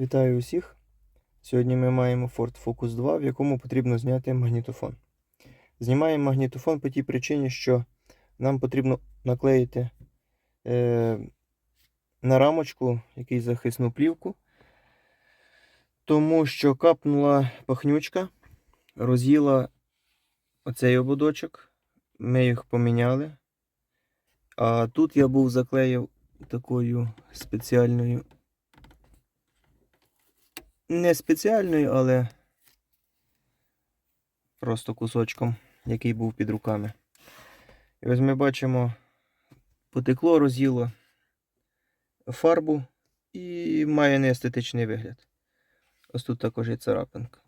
Вітаю усіх! Сьогодні ми маємо Ford Focus 2, в якому потрібно зняти магнітофон. Знімаємо магнітофон по тій причині, що нам потрібно наклеїти е, на рамочку якийсь захисну плівку, тому що капнула пахнючка, роз'їла оцей ободочок. Ми їх поміняли. А тут я був заклеїв такою спеціальною не спеціальною, але просто кусочком, який був під руками. І ось ми бачимо, потекло, роз'їло фарбу і має неестетичний вигляд. Ось тут також є царапинка.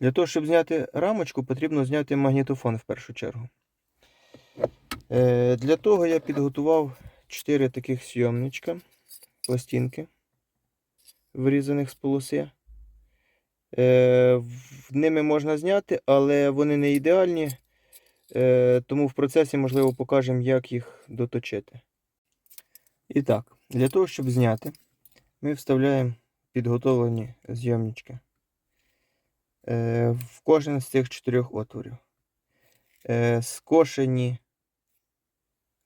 Для того, щоб зняти рамочку, потрібно зняти магнітофон в першу чергу. Е, Для того я підготував 4 таких сйомничка, пластинки вирізаних з полоси. Е, Ними можна зняти, але вони не ідеальні, е, тому в процесі, можливо, покажемо, як їх доточити. І так, для того, щоб зняти, ми вставляємо підготовлені зйомнички е, в кожен з цих чотирьох отворів. Е, Скошені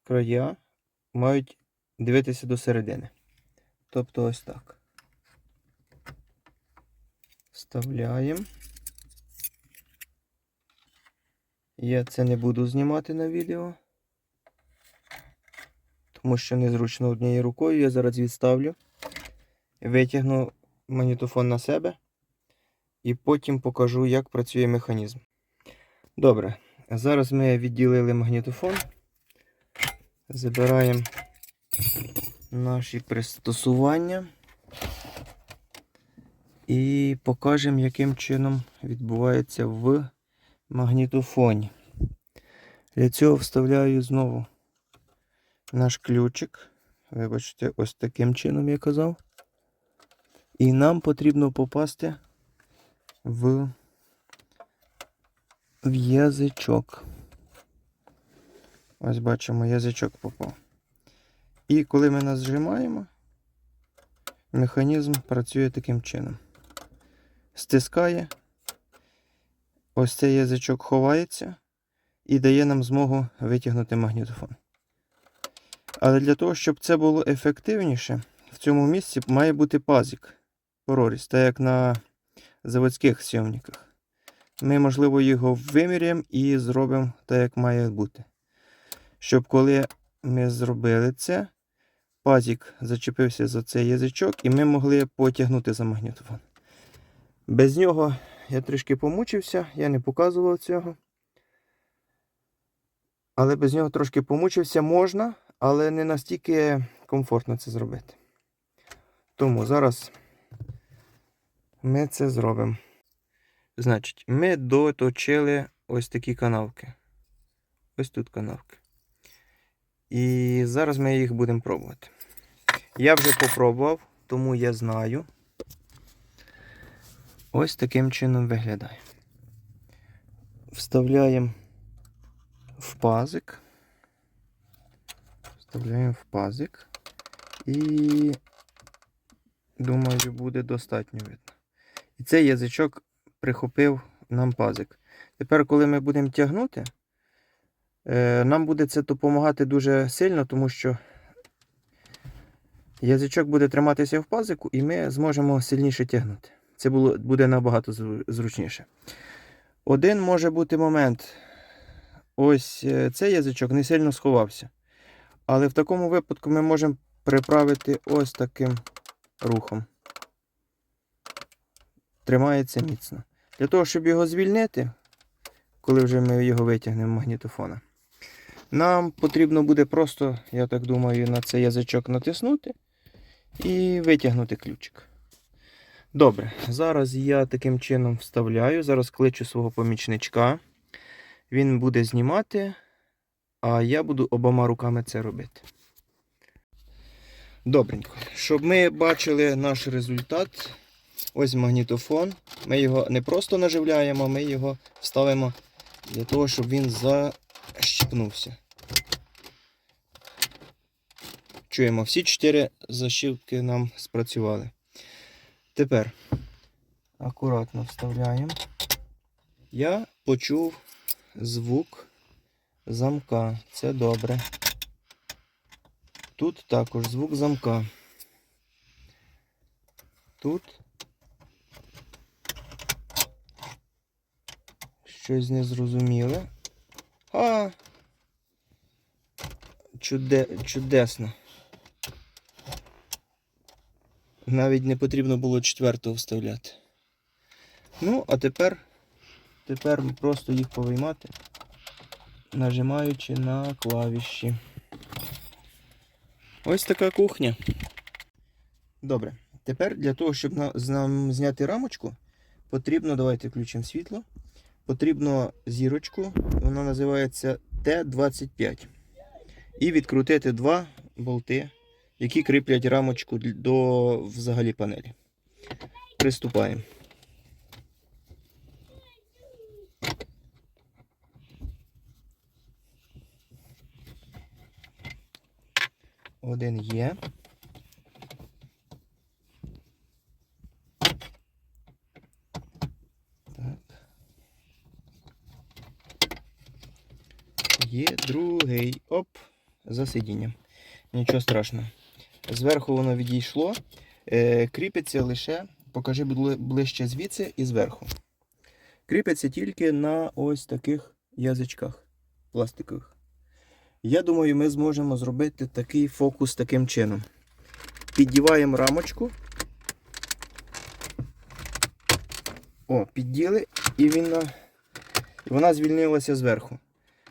края мають дивитися до середини. Тобто ось так. Вставляємо. Я це не буду знімати на відео. Тому що незручно однією рукою. Я зараз відставлю. Витягну магнітофон на себе. І потім покажу, як працює механізм. Добре. Зараз ми відділили магнітофон. Забираємо наші пристосування. І покажемо, яким чином відбувається в магнітофоні. Для цього вставляю знову наш ключик. Вибачте, ось таким чином я казав. І нам потрібно попасти в, в язичок. Ось бачимо, язичок попав. І коли ми нас зжимаємо, механізм працює таким чином стискає. Ось цей язичок ховається і дає нам змогу витягнути магнітофон. Але для того, щоб це було ефективніше, в цьому місці має бути пазик проріз, так як на заводських сйомниках. Ми, можливо, його виміряємо і зробимо так, як має бути. Щоб коли ми зробили це, пазик зачепився за цей язичок, і ми могли потягнути за магнітофон. Без нього я трішки помучився, я не показував цього. Але без нього трошки помучився можна, але не настільки комфортно це зробити. Тому зараз ми це зробимо. Значить, ми доточили ось такі канавки. Ось тут канавки. І зараз ми їх будемо пробувати. Я вже попробував, тому я знаю. Ось таким чином виглядає. Вставляємо в пазик. Вставляємо в пазик. І думаю, буде достатньо видно. І цей язичок прихопив нам пазик. Тепер, коли ми будемо тягнути, е, нам буде це допомагати дуже сильно, тому що язичок буде триматися в пазику, і ми зможемо сильніше тягнути. Це було, буде набагато зручніше. Один може бути момент. Ось е, цей язичок не сильно сховався. Але в такому випадку ми можемо приправити ось таким рухом. Тримається міцно. Для того, щоб його звільнити, коли вже ми його витягнемо магнітофона, нам потрібно буде просто, я так думаю, на цей язичок натиснути і витягнути ключик. Добре, зараз я таким чином вставляю. Зараз кличу свого помічничка. Він буде знімати, а я буду обома руками це робити. Добренько. Щоб ми бачили наш результат. Ось магнітофон. Ми його не просто наживляємо, ми його ставимо для того, щоб він защіпнувся. Чуємо, всі чотири защіпки нам спрацювали. Тепер акуратно вставляємо. Я почув звук замка. Це добре. Тут також звук замка. Тут щось незрозуміле. А! Чуде... Чудесно. Навіть не потрібно було четвертого вставляти. Ну, а тепер, тепер просто їх повиймати, нажимаючи на клавіші. Ось така кухня. Добре. Тепер для того, щоб нам зняти рамочку, потрібно, давайте включимо світло. Потрібно зірочку, вона називається Т-25. І відкрутити два болти, які кріплять рамочку до взагалі панелі. Приступаємо. Один є. Так. Є другий. Оп, за сидінням. Нічого страшного. Зверху воно відійшло. Е, кріпиться лише, покажи ближче звідси і зверху. Кріпиться тільки на ось таких язичках пластикових. Я думаю, ми зможемо зробити такий фокус таким чином. Піддіваємо рамочку. О, підділи, і він, на- і вона звільнилася зверху.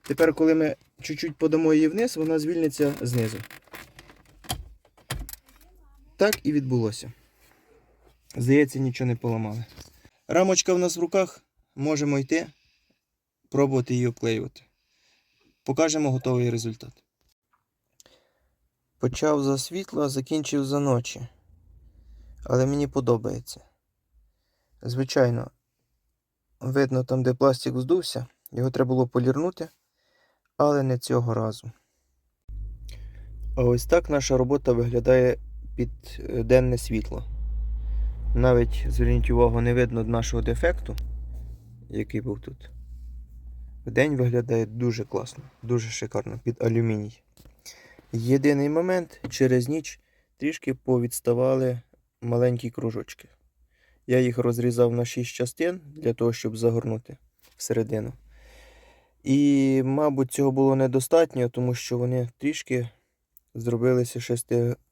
Тепер, коли ми чуть-чуть подамо її вниз, вона звільниться знизу. Так і відбулося. Здається, нічого не поламали. Рамочка в нас в руках, можемо йти, пробувати її обклеювати. Покажемо готовий результат. Почав за світло, а закінчив за ночі. Але мені подобається. Звичайно, видно там, де пластик здувся, його треба було полірнути, але не цього разу. А ось так наша робота виглядає під е, денне світло. Навіть, зверніть увагу, не видно нашого дефекту, який був тут. Вдень виглядає дуже класно, дуже шикарно під алюміній. Єдиний момент, через ніч трішки повідставали маленькі кружочки. Я їх розрізав на 6 частин для того, щоб загорнути всередину. І, мабуть, цього було недостатньо, тому що вони трішки зробилися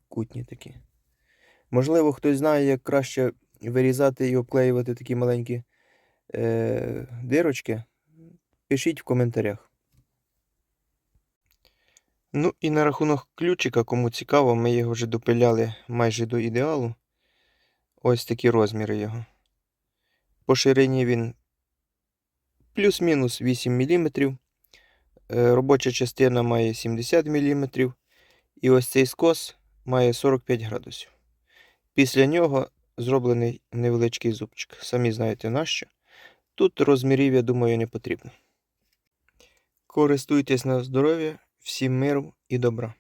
шестикутні такі. Можливо, хтось знає, як краще вирізати і обклеювати такі маленькі е, дирочки. Пишіть в коментарях. Ну і на рахунок ключика, кому цікаво, ми його вже допиляли майже до ідеалу. Ось такі розміри його. По ширині він плюс-мінус 8 мм. Робоча частина має 70 мм. І ось цей скос має 45 градусів. Після нього зроблений невеличкий зубчик. Самі знаєте нащо. Тут розмірів, я думаю, не потрібно. Користуйтесь на здоров'я, всім миру і добра.